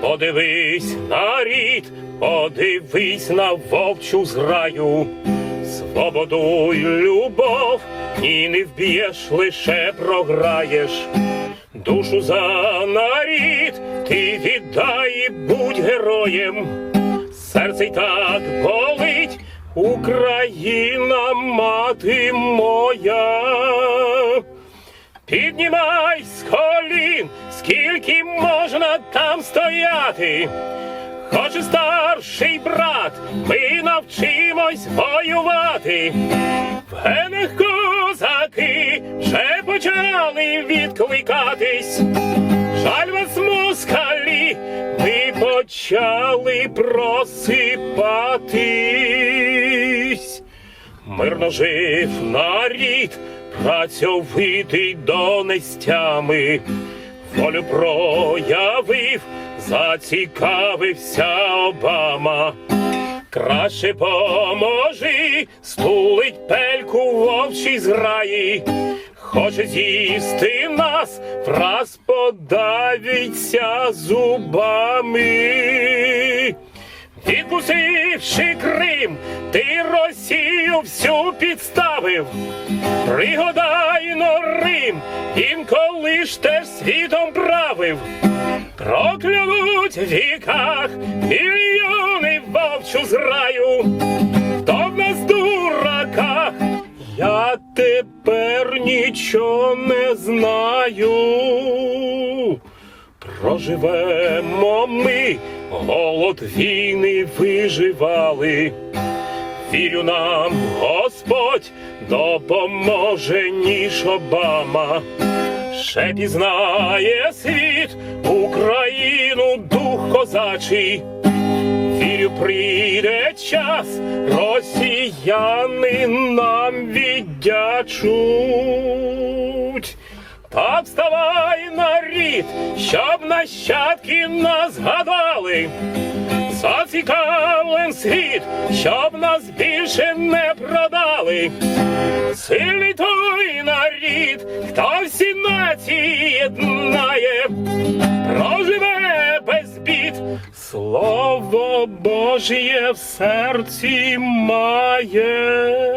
Подивись на рід, подивись на вовчу зграю, свободу й любов, ні не вб'єш, лише програєш. Душу за нарід ти віддай і будь героєм. Серце й так болить, Україна, мати моя. Піднімай з колін, скільки можна там стояти. Хоче старший брат, ми навчимось воювати. В генах козаки вже почали відкликатись. Жаль вас, москалі, ви почали просипатись. Мирно жив нарід, працьовитий донестями, волю проявив, зацікавився Обама. Краще поможи, стулить пельку вовчій зграї. Хоче з'їсти нас, враз подавиться зубами. Відкусивши Крим, ти Всю підставив. Пригадайно Рим, інколи ж теж світом правив. Проклянуть в віках мільйони вовчу зраю. Хто в нас дураках? Я тепер нічого не знаю. Проживемо ми, голод війни виживали. Вірю нам, Господь допоможе, ніж Обама. Ще пізнає світ Україну дух козачий. Вірю, прийде час, росіяни нам віддячуть. Та вставай на рід, щоб нащадки нас згадали. Зацікавлен світ, щоб нас більше не продали. Сильний той нарід, хто всі нації єднає, проживе без бід, слово Божє в серці має.